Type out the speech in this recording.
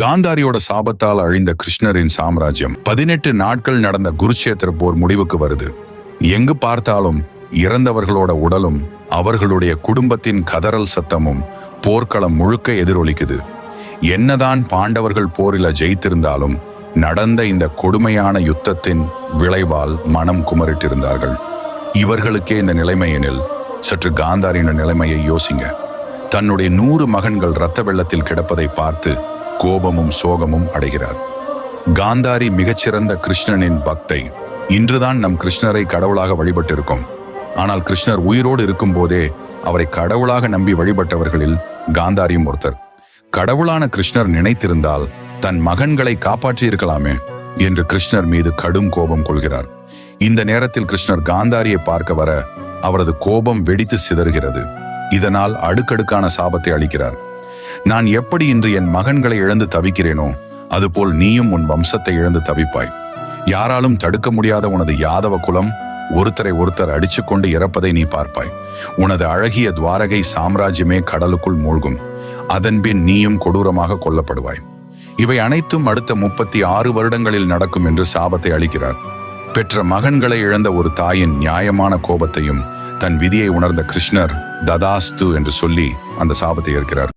காந்தாரியோட சாபத்தால் அழிந்த கிருஷ்ணரின் சாம்ராஜ்யம் பதினெட்டு நாட்கள் நடந்த குருச்சேத்திர போர் முடிவுக்கு வருது. எங்கு பார்த்தாலும் இறந்தவர்களோட உடலும் அவர்களுடைய குடும்பத்தின் கதறல் சத்தமும் போர்க்களம் முழுக்க எதிரொலிக்குது. என்னதான் பாண்டவர்கள் போரில ஜெயித்திருந்தாலும் நடந்த இந்த கொடுமையான யுத்தத்தின் விளைவால் மனம் குமரிட்டிருந்தார்கள். இவர்களுக்கே இந்த நிலைமை எனில் சற்று காந்தாரின நிலைமையை யோசிங்க. தன்னுடைய நூறு மகன்கள் இரத்த வெள்ளத்தில் கிடப்பதை பார்த்து கோபமும் சோகமும் அடைகிறார். காந்தாரி மிகச்சிறந்த கிருஷ்ணனின் பக்தை. இன்றுதான் நம் கிருஷ்ணரை கடவுளாக வழிபட்டிருக்கோம். ஆனால் கிருஷ்ணர் உயிரோடு இருக்கும்போதே அவரை கடவுளாக நம்பி வழிபட்டவர்களில் காந்தாரியும் ஒருத்தர். கடவுளான கிருஷ்ணர் நினைத்திருந்தால் தன் மகன்களை காப்பாற்றியிருக்கலாமே என்று கிருஷ்ணர் மீது கடும் கோபம் கொள்கிறார். இந்த நேரத்தில் கிருஷ்ணர் காந்தாரியை பார்க்க வர அவரது கோபம் வெடித்து சிதறுகிறது. இதனால் அடுக்கடுக்கான சாபத்தை அளிக்கிறார். நான் எப்படி இன்று என் மகன்களை இழந்து தவிக்கிறேனோ அதுபோல் நீயும் உன் வம்சத்தை இழந்து தவிப்பாய். யாராலும் தடுக்க முடியாத உனது யாதவ குலம் ஒருத்தரை ஒருத்தர் அடிச்சுக்கொண்டு இறப்பதை நீ பார்ப்பாய். உனது அழகிய துவாரகை சாம்ராஜ்யமே கடலுக்குள் மூழ்கும். அதன்பின் நீயும் கொடூரமாக கொல்லப்படுவாய். இவை அனைத்தும் அடுத்த முப்பத்தி ஆறு வருடங்களில் நடக்கும் என்று சாபத்தை அளிக்கிறார். பெற்ற மகன்களை இழந்த ஒரு தாயின் நியாயமான கோபத்தையும் தன் விதியை உணர்ந்த கிருஷ்ணர் ததாஸ்து என்று சொல்லி அந்த சாபத்தை ஏற்கிறார்.